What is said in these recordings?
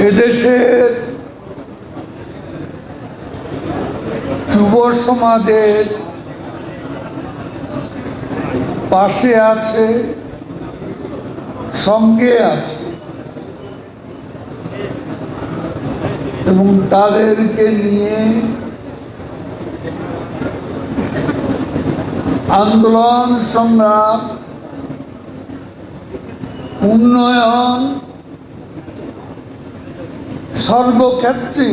এদেশের যুব সমাজের পাশে আছে সঙ্গে আছে এবং তাদেরকে নিয়ে আন্দোলন সংগ্রাম উন্নয়ন সর্বক্ষেত্রে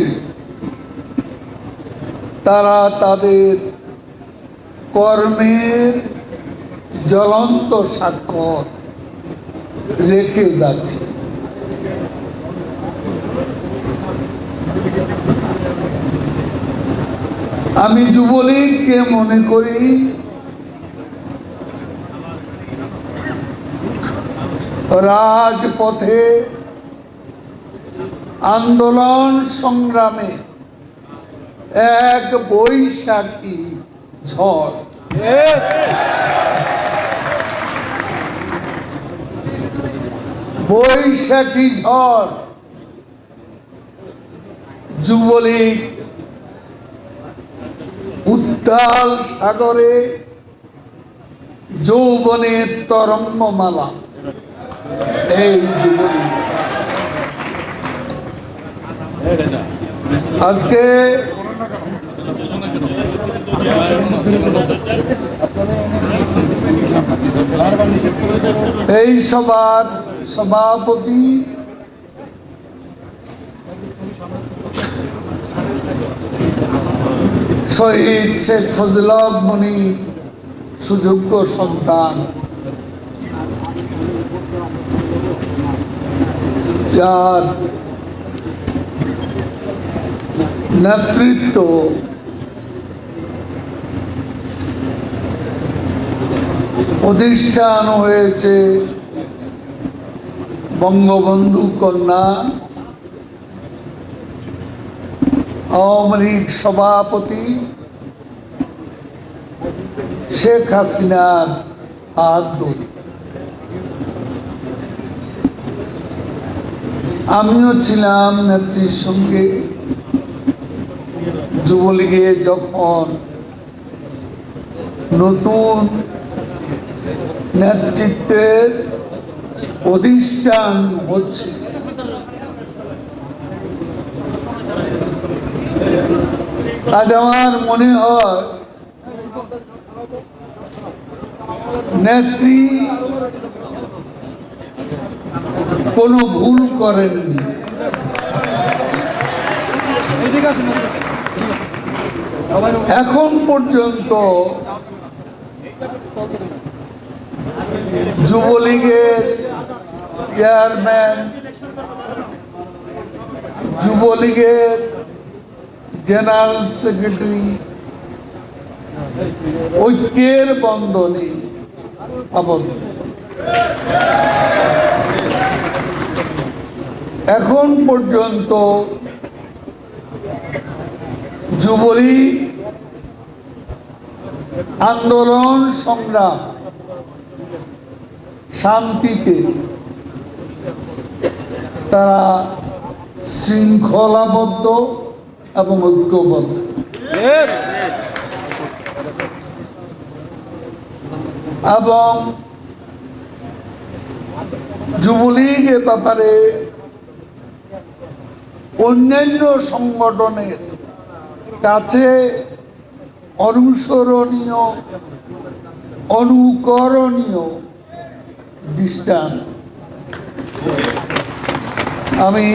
তারা তাদের কর্মের জ্বলন্ত স্বাক্ষর রেখে যাচ্ছে। আমি যুবলীগকে মনে করি রাজপথে আন্দোলন সংগ্রামে এক বৈশাখী ঝড়। বৈশাখী ঝড়। যুবলীগ উত্তাল সাগরে যৌবনের তরঙ্গমালা। এই যুবলীগ। আজকে এই সভার সভাপতি শহীদ শেখ ফজলক মনি সুযোগ্য সন্তান। যার নেতৃত্ব। প্রতিষ্ঠান হয়েছে বঙ্গবন্ধু কন্যা। আওয়ামী লীগ সভাপতি শেখ হাসিনার হাত ধরে। আমিও ছিলাম নেত্রীর সঙ্গে। যুবলীগে যখন নতুন নেতৃত্বের প্রতিষ্ঠান হচ্ছে আজ আমার মনে হয় নেত্রী কোনো ভুল করেননি। এখন পর্যন্ত যুবলীগের চেয়ারম্যান যুবলীগের জেনারেল সেক্রেটারি ঐক্যের বন্ধনে আবদ্ধ। এখন পর্যন্ত যুবলীগ আন্দোলন সংগ্রাম শান্তিতে তারা শৃঙ্খলাবদ্ধ এবং ঐক্যবদ্ধ। এবং যুবলীগ এ ব্যাপারে অন্যান্য সংগঠনের কাছে অনুসরণীয়, অনুকরণীয় দৃষ্টান্ত। আমি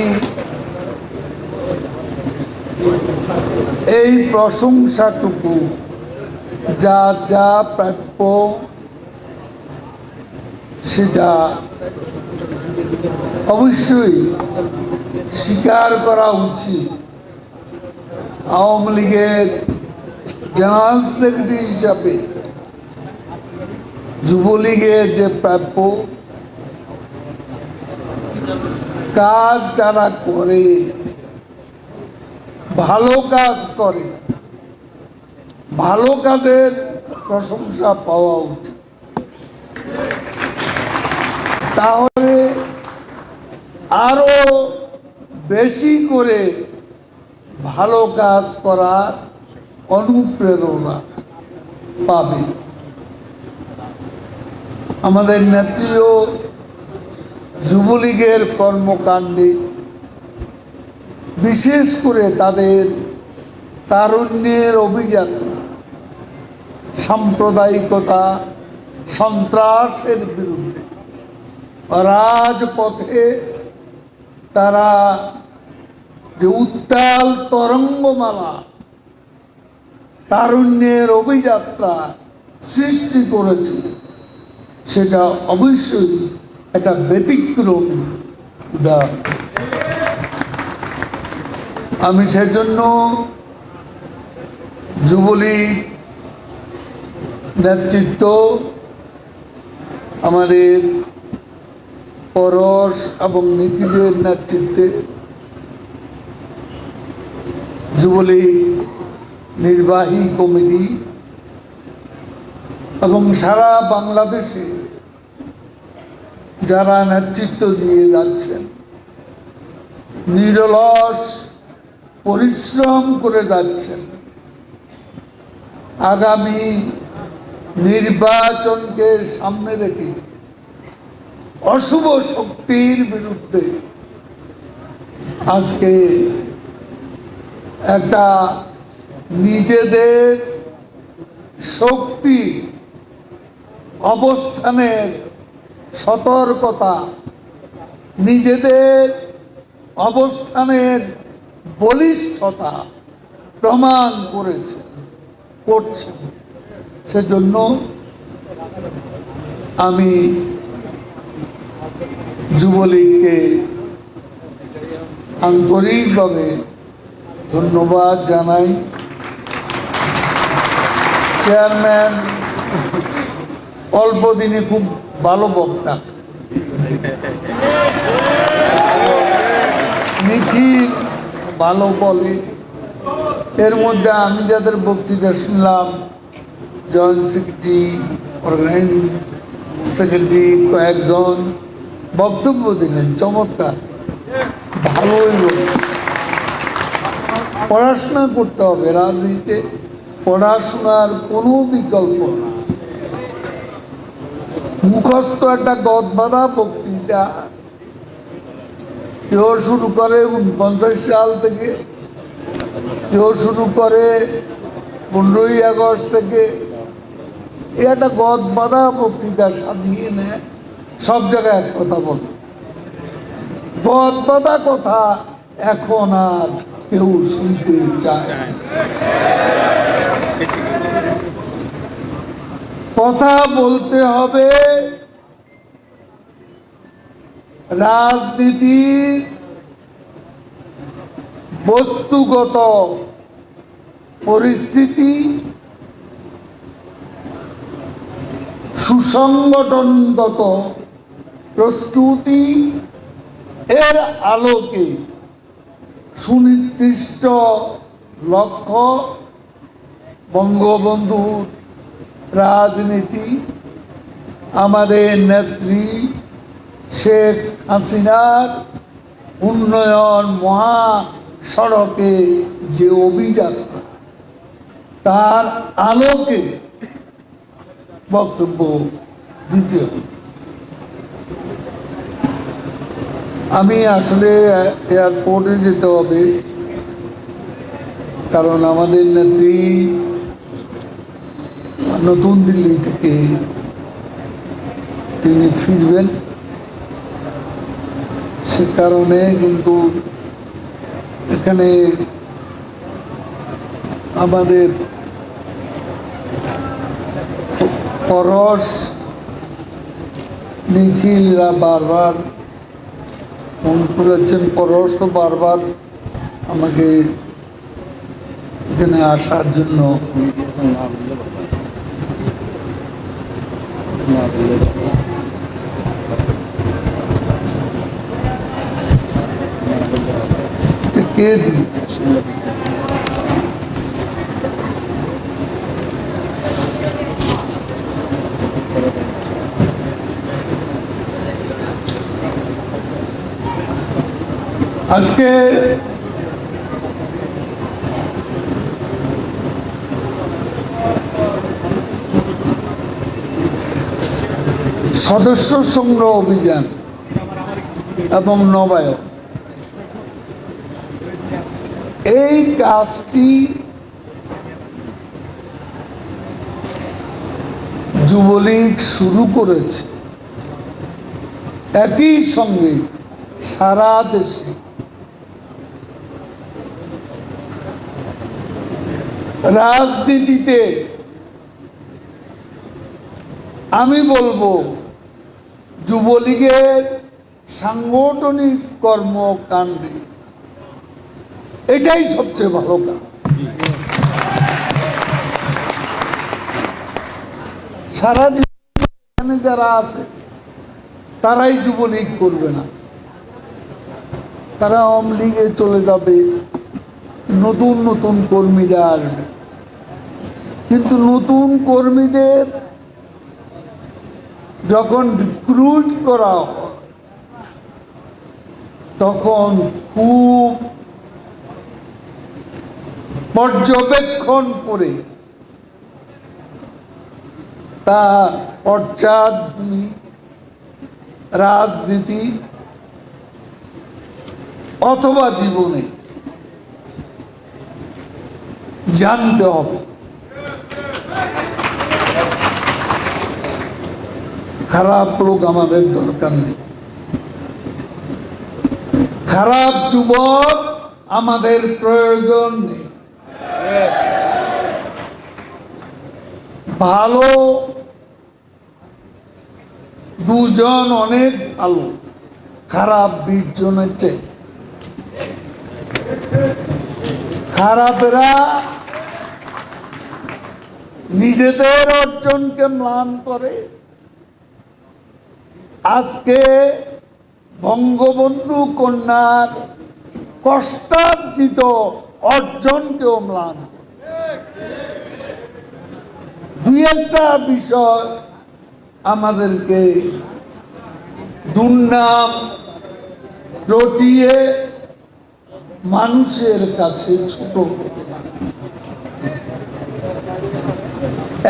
এই প্রশংসাটুকু যা যা প্রাপ্য সেটা অবশ্যই স্বীকার করা উচিত। আওয়ামী লীগের জেনারেল সেক্রেটারি হিসাবে যুবলীগের যে প্রাপ্য কাজ যারা করে, ভালো কাজ করে, ভালো কাজের প্রশংসা পাওয়া উচিত। তাহলে আরও বেশি করে ভালো কাজ করার অনুপ্রেরণা পাবে। আমাদের নেত্রীও যুবলীগের কর্মকাণ্ডে বিশেষ করে তাদের তারুণ্যের অভিযাত্রা, সাম্প্রদায়িকতা, সন্ত্রাসের বিরুদ্ধে। রাজপথে তারা যে উত্তাল তরঙ্গমালা তারুণ্যের অভিযাত্রা সৃষ্টি করেছে। সেটা অবশ্যই একটা ব্যতিক্রমী উদাহরণ। আমি সেজন্য যুবলীগ নেতৃত্ব আমাদের পরশ এবং নিখিলের নেতৃত্বে যুবলীগ নির্বাহী কমিটি এবং সারা বাংলাদেশে যারা নেতৃত্ব দিয়ে যাচ্ছেন, নিরলস পরিশ্রম করে যাচ্ছেন, আগামী নির্বাচনকে সামনে রেখে অশুভ শক্তির বিরুদ্ধে আজকে একটা নিজেদের শক্তির অবস্থানের সতর্কতা, নিজেদের অবস্থানের বলিষ্ঠতা প্রমাণ করেছে করছেন সেজন্য আমি যুবলীগকে আন্তরিকভাবে ধন্যবাদ জানাই। চেয়ারম্যান অল্প দিনে খুব ভালো বক্তা। নিখিল ভালো বলে। এর মধ্যে আমি যাদের বক্তৃতা শুনলাম জয়েন্ট সেক্রেটারি অর্গানাইজিং সেক্রেটারি কয়েকজন বক্তব্য দিলেন, চমৎকার। ভালোই পড়াশোনা করতে হবে রাজনীতিতে। পড়াশোনার কোনো বিকল্প না। মুখস্থ একটা গদবাধা বক্তৃতা। কেউ শুরু করে উনপঞ্চাশ সাল থেকে, কেউ শুরু করে পনেরোই আগস্ট থেকে। এ একটা গদ বাঁধা বক্তৃতা সাজিয়ে নেয়, সব জায়গায় এক কথা বলে। গদ বাঁধা কথা এখন আর কেউ শুনতে চায় কথা বলতে হবে রাজনীতির বস্তুগত পরিস্থিতি সুসংগঠনগত প্রস্তুতি এর আলোকে সুনির্দিষ্ট লক্ষ্য বঙ্গবন্ধুর রাজনীতি, আমাদের নেত্রী শেখ হাসিনার উন্নয়ন মহা সড়কে যে অভিযাত্রা, তার আলোকে বক্তব্য হবে আমি আসলে এয়ারপোর্টে যেতে হবে। কারণ আমাদের নেত্রী নতুন দিল্লি থেকে তিনি ফিরবেন। সে কারণে কিন্তু এখানে আমাদের পরশ নিখিলরা বারবার ফোন করেছেন তো বারবার আমাকে এখানে আসার জন্য। কে দিয়েছে? আজকে সদস্য সংগ্রহ অভিযান এবং নবায়ন। এই কাজটি যুবলীগ শুরু করেছে। একই সঙ্গে সারা দেশে রাজনীতিতে আমি বলব, যুবলীগের সাংগঠনিক কর্মকাণ্ডে এটাই সবচেয়ে ভালো কাজ। সারা জীবন যারা আছে, তারাই যুবলীগ করবে না। তারা আওয়ামী লীগে চলে যাবে। নতুন নতুন কর্মীরা আসবে কিন্তু নতুন কর্মীদের যখন রিক্রুট করা হয়, তখন খুব পর্যবেক্ষণ করে তার পশ্চাৎভূমি রাজনীতি অথবা জীবনে জানতে হবে। খারাপ লোক আমাদের দরকার নেই। খারাপ যুবক আমাদের প্রয়োজন নেই। ভালো দুজন অনেক ভালো, খারাপ বিশ জনের চাইতে। খারাপেরা নিজেদের অর্জনকে ম্লান করে। আজকে বঙ্গবন্ধু কন্যার কষ্টার্জিত অর্জনকেও ম্লান করে। দুই একটা বিষয় আমাদেরকে দুর্নাম রটিয়ে মানুষের কাছে ছোট করে।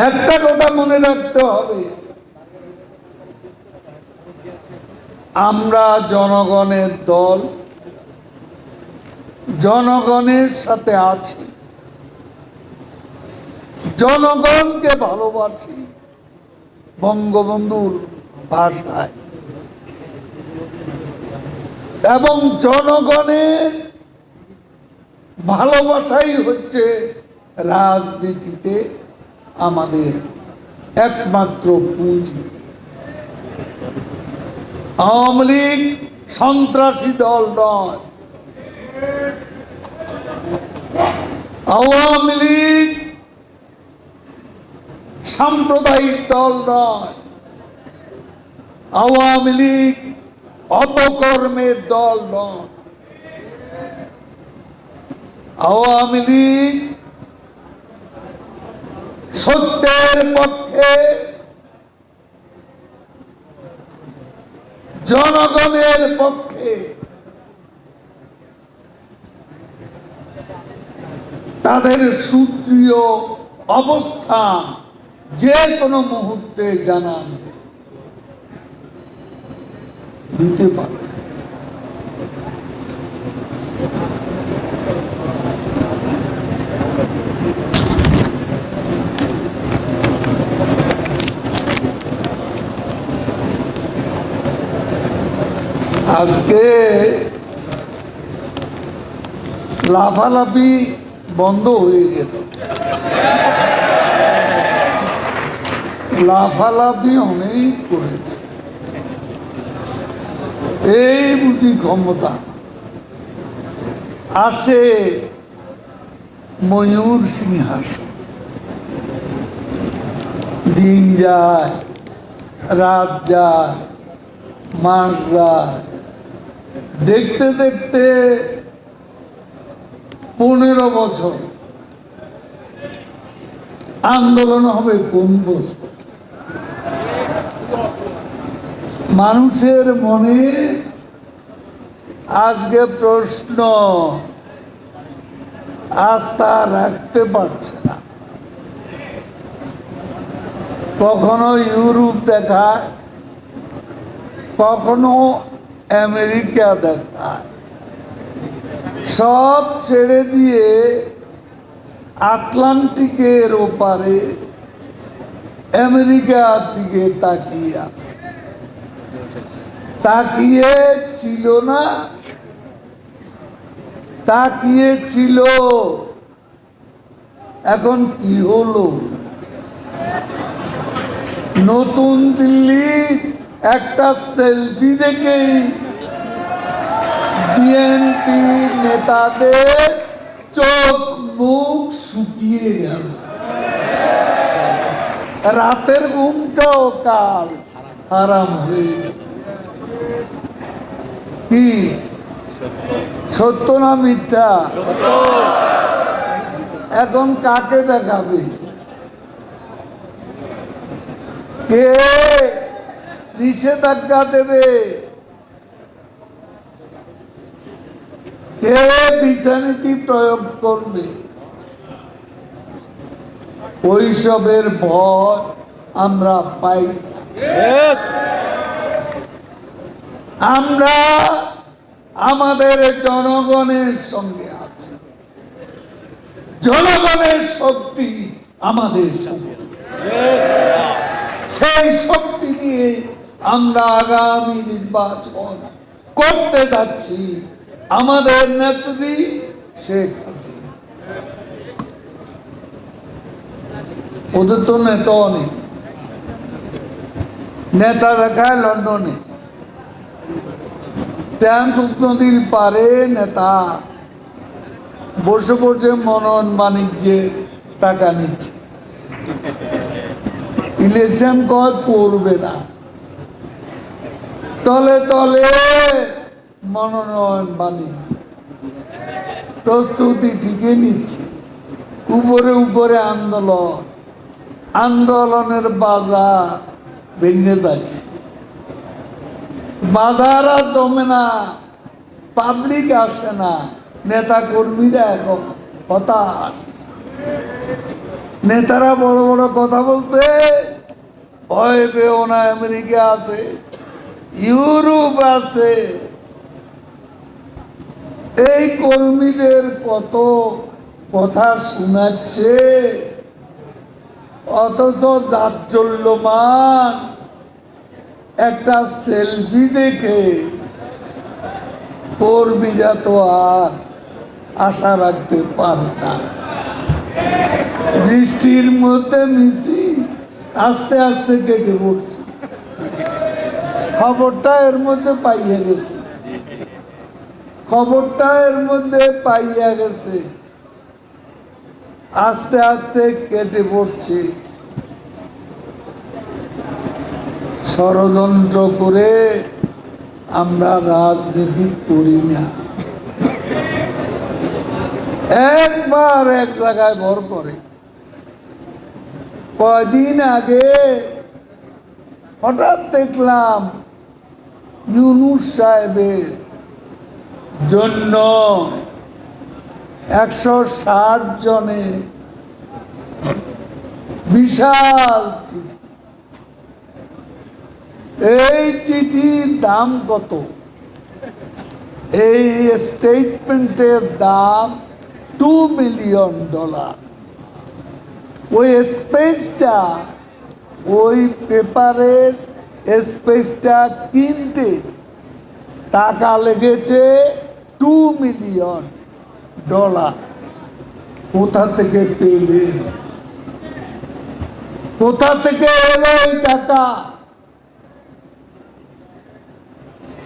একটা কথা মনে রাখতে হবে। আমরা জনগণের দল, জনগণের সাথে আছি। জনগণকে ভালোবাসি বঙ্গবন্ধুর ভাষায়। এবং জনগণের ভালোবাসাই হচ্ছে রাজনীতিতে আমাদের একমাত্র পুঁজি। আওয়ামী লীগ সন্ত্রাসী দল নয়। আওয়ামী লীগ সাম্প্রদায়িক দল নয়। আওয়ামী লীগ অপকর্মের দল নয়। আওয়ামী লীগ সত্যের পক্ষে জনগণের পক্ষে তাদের সুদৃঢ় অবস্থান যে কোনো মুহূর্তে জানান দিতে পারে। আজকে লাফালাফি বন্ধ হয়ে গেছে। লাফালাফি অনেক করেছে। এই বুঝি ক্ষমতা। আসে ময়ূর সিংহাসন। দিন যায়, রাত যায়, মাস যায়। দেখতে দেখতে পনেরো বছর। আন্দোলন হবে কোন বছর? মানুষের মনে আজকে প্রশ্ন, আস্থা রাখতে পারছে না। কখনো ইউরোপ দেখায়, কখনো আমেরিকা দেখায় সব ছেড়ে দিয়ে আটলান্টিকের ওপারে আমেরিকার দিকে তাকিয়ে আছে। তাকিয়ে ছিল না, তাকিয়ে ছিল। এখন কি হলো? নতুন দিল্লির একটা সেলফি দেখেই বিএনপি নেতাদের চোখ মুখ শুকিয়ে গেল। রাতের ঘুমটাও কাল হারাম হয়ে গেল। কি? সত্য না মিথ্যা? এখন কাকে দেখাবে? কে? নিষেধাজ্ঞা দেবে। কে বিচারনীতি প্রয়োগ করবে। ওইসবের ভয় আমরা পাই না। আমরা আমাদের জনগণের সঙ্গে আছি। জনগণের শক্তি আমাদের শক্তি। সেই শক্তি নিয়ে আমরা আগামী নির্বাচন করতে যাচ্ছি। আমাদের নেত্রী শেখ হাসিনা। ওদের তো নেতাও নেই। নেতা দেখায় লন্ডনে ট্যান্স নদীর পারে নেতা। বসে বসে মনন বাণিজ্যের টাকা নিচ্ছে। ইলেকশন কর করবে না। তলে তলে মনোনয়ন বাণিজ্য প্রস্তুতি ঠিকই নিচ্ছে। উপরে উপরে আন্দোলন। আন্দোলনের বাজার ভেঙে যাচ্ছে। বাজার আর জমে না। পাবলিক আসে না। নেতা কর্মীরা এখন হতাশ। নেতারা বড় বড় কথা বলছে। ভয় পেও না, আমেরিকা আছে। ইউরোপ আছে। এই কর্মীদের কত কথা শোনাচ্ছে। অথচ জাজ্জল্যমান একটা সেলফি দেখে কর্মীরা তো আর আশা রাখতে পারে না। বৃষ্টির মধ্যে মিশি, আস্তে আস্তে কেটে পড়ছে। খবরটা এর মধ্যে পাইয়া গেছে। খবরটা এর মধ্যে পাইয়া গেছে। আস্তে আস্তে কেটে পড়ছে। ষড়যন্ত্র করে আমরা রাজনীতি করি না। একবার এক জায়গায় ভর করে। কয়দিন আগে হঠাৎ দেখলাম ইউনুস সাহেবের জন্য একশো ষাট জনে বিশাল চিঠি। এই চিঠির দাম কত? এই স্টেটমেন্টের দাম টু মিলিয়ন ডলার ওই স্পেসটা ওই পেপারের স্পেসটা কিনতে টাকা লেগেছে টু মিলিয়ন ডলার কোথা থেকে পেলেন? কোথা থেকে এলো এই টাকা?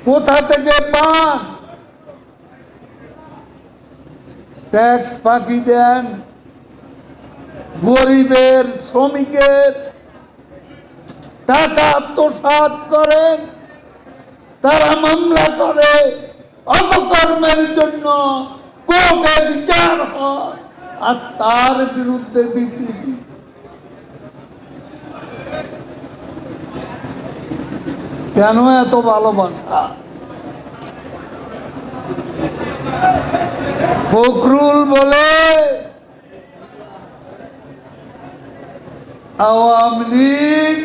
কোথা থেকে পান? ট্যাক্স ফাঁকি দেন। গরিবের শ্রমিকের টাকা আত্মসাৎ করেন, তারা মামলা করে, অপকর্মের জন্য কোর্টে বিচার হয় আর তার বিরুদ্ধে বিবৃতি। কেন এত ভালোবাসা? ফখরুল বলে, আওয়ামী লীগ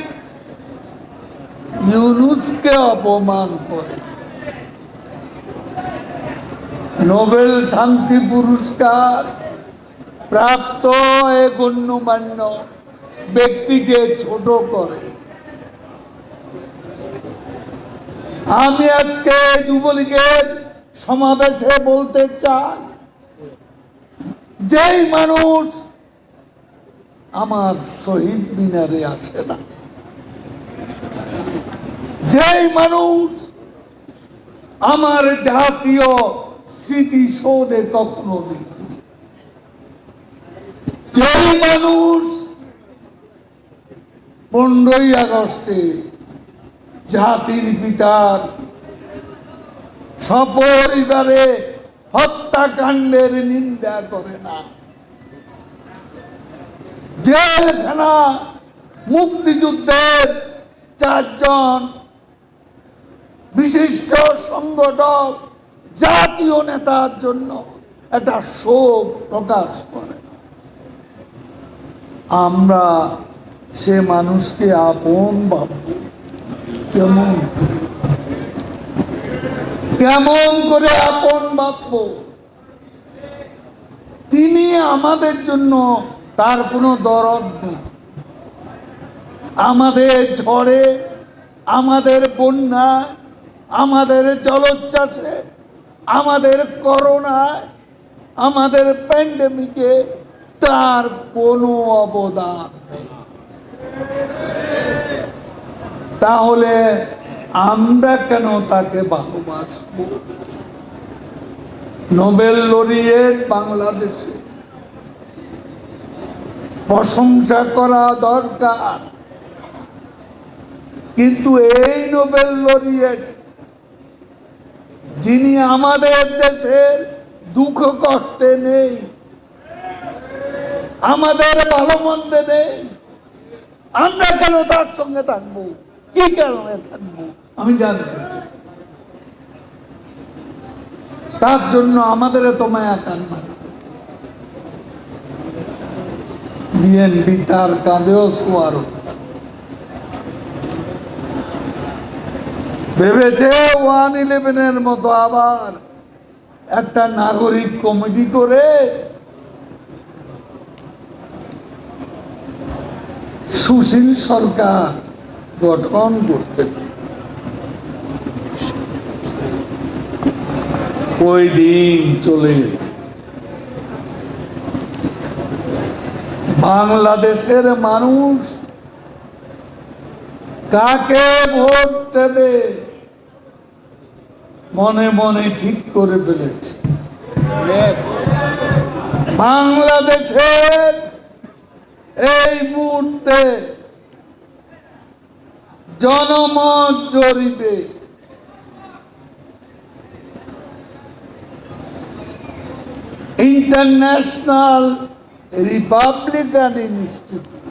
ইউনুসকে অপমান করে। নোবেল শান্তি পুরস্কার প্রাপ্ত এ গণ্যমান্য ব্যক্তিকে ছোট করে। আমি আজকে যুবলীগের সমাবেশে বলতে চাই, যেই মানুষ আমার শহীদ মিনারে আছে না যেই মানুষ আমার জাতীয় স্মৃতিসৌধে কখনো দেখিনি। যেই মানুষ পনেরোই আগস্টে জাতির পিতার সপরিবারে হত্যাকাণ্ডের নিন্দা করে না। জেলখানা, মুক্তিযুদ্ধের চারজন বিশিষ্ট সংগঠক জাতীয় নেতার জন্য একটা শোক প্রকাশ করে। আমরা সে মানুষকে আপন ভাবব। কেমন? কেমন করে আপন ভাবব? তিনি আমাদের জন্য তার কোনো দরদ নেই। আমাদের ঝড়ে, আমাদের বন্যা আমাদের জলোচ্ছ্বাসে আমাদের করোনায়, আমাদের প্যান্ডেমিকে তার কোনো অবদান নেই। তাহলে আমরা কেন তাকে ভালোবাসব? নোবেল লরিয়েট বাংলাদেশে। প্রশংসা করা দরকার। কিন্তু এই নোবেল লরিয়েট যিনি আমাদের দেশের দুঃখ কষ্টে নেই, আমাদের ভালো মন্দে নেই, আমরা কেন তার সঙ্গে থাকব? কি কারণে থাকব? আমি জানতে চাই। তার জন্য আমাদের এত মায়া কান্না। বিএনপি তার কাঁধেও শোয়ার হয়েছে। ভেবেছে ওয়ান ইলেভেনের মতো আবার একটা নাগরিক কমিটি করে সুশীল সরকার গঠন করতে ওই দিন চলে গেছে। বাংলাদেশের মানুষ কাকে ভোট দেবে? মনে মনে ঠিক করে ফেলেছে। বাংলাদেশের এই মুহূর্তে জনমত জরিপে international republican institute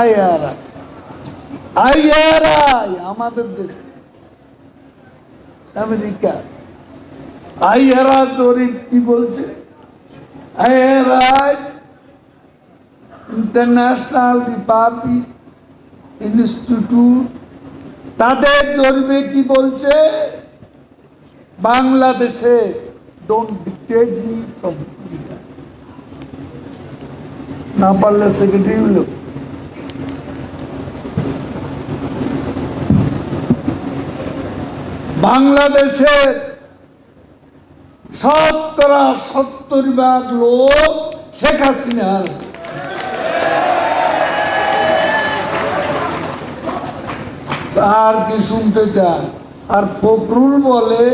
IRI. IRI আমাদের দেশে। আমেরিকা। আইআরআই জরিপ কি বলছে? IRI international republic institute. তাদের জরিপে কি বলছে? বাংলাদেশে ডোন্ট ডিক্টেট মি ফ্রম না পারলে সেক্রেটারি লোক বাংলাদেশের শতকরা সত্তর ভাগ লোক শেখ হাসিনার। আর কি শুনতে চায়? আর ফখরুল বলে,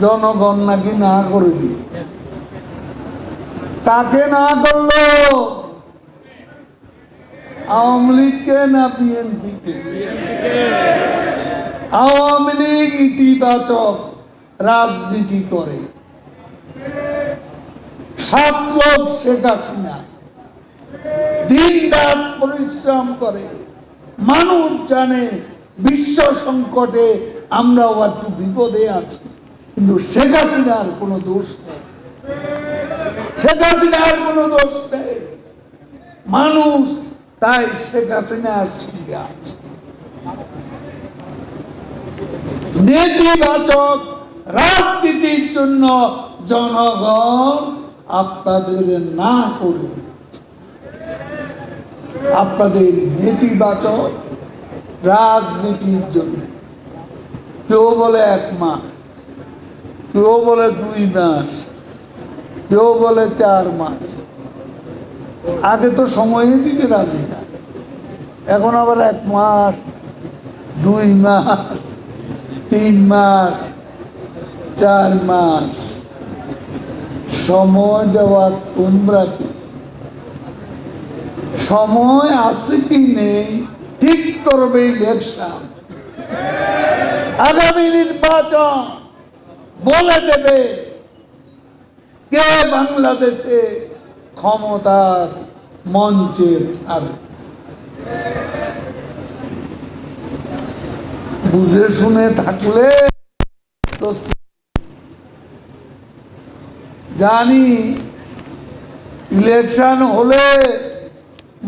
জনগণ নাকি না করে দিয়েছে? কাকে না করল? আওয়ামী লীগকে না বিএনপিকে আওয়ামী লীগ ইতিবাচক রাজনীতি করে। সাত শেখ হাসিনা। দিন রাত পরিশ্রম করে। মানুষ জানে বিশ্ব সংকটে আমরাও একটু বিপদে আছি। কিন্তু শেখ হাসিনার কোনো দোষ নেই। শেখ হাসিনার কোনো দোষ নেই। মানুষ তাই শেখ হাসিনার সঙ্গে আছে। নেতিবাচক রাজনীতির জন্য জনগণ আপনাদের না করে দিয়েছে। আপনাদের নেতিবাচক রাজনীতির জন্য। কেউ বলে এক মাস, কেউ বলে দুই মাস, কেউ বলে চার মাস। আগে তো সময়ই দিতে রাজি না, এখন আবার এক মাস, দুই মাস। তিন মাস, চার মাস সময় দেওয়া তোমরা কি সময় আছে কি নেই, ঠিক করবে ইলেকশন। আগামী নির্বাচন বলে দেবে কে বাংলাদেশে ক্ষমতার মঞ্চে থাকবে। বুঝে শুনে থাকলে জানি ইলেকশন হলে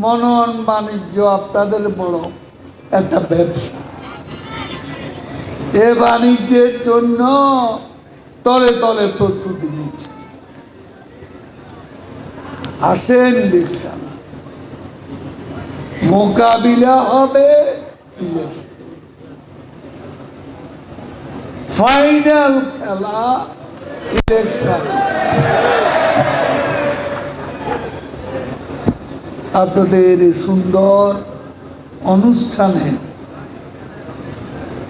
মনন বাণিজ্য আপনাদের বড় একটা ব্যবসা। এ বাণিজ্যের জন্য তলে তলে প্রস্তুতি নিচ্ছে। আসেন ইলেকশন। মোকাবিলা হবে ইলেকশন। ফাইনাল খেলা ইলেকশন আপনাদের সুন্দর অনুষ্ঠানে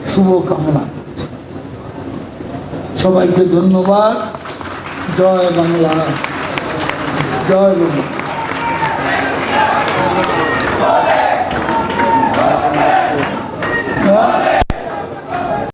শুভকামনা করছি। সবাইকে ধন্যবাদ। জয় বাংলা। জয় বাংলা।